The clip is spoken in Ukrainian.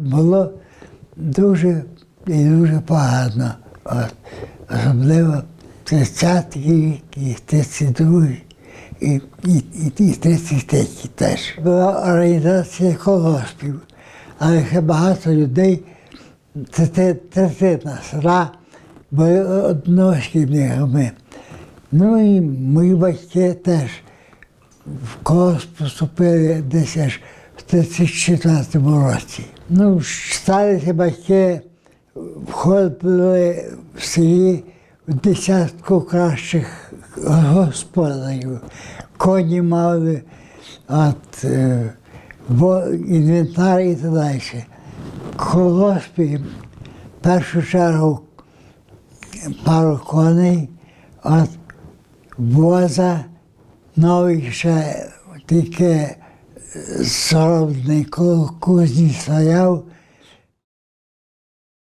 Було дуже і дуже погано. От. Особливо 30 рік, і 32 і, і, і, і 33 теж. Була організація колгоспів, але ще багато людей, третина села, були одношкільниками. Ну і мої батьки теж в колос поступили десь аж в 34 році. Ну, старші батьки входили в селі в десятку кращих господарів. Коні мали, от, е, інвентар і так далі. В колгоспі в першу чергу пару коней, от воза, новий ще тільки зроблений коло кузні стояв,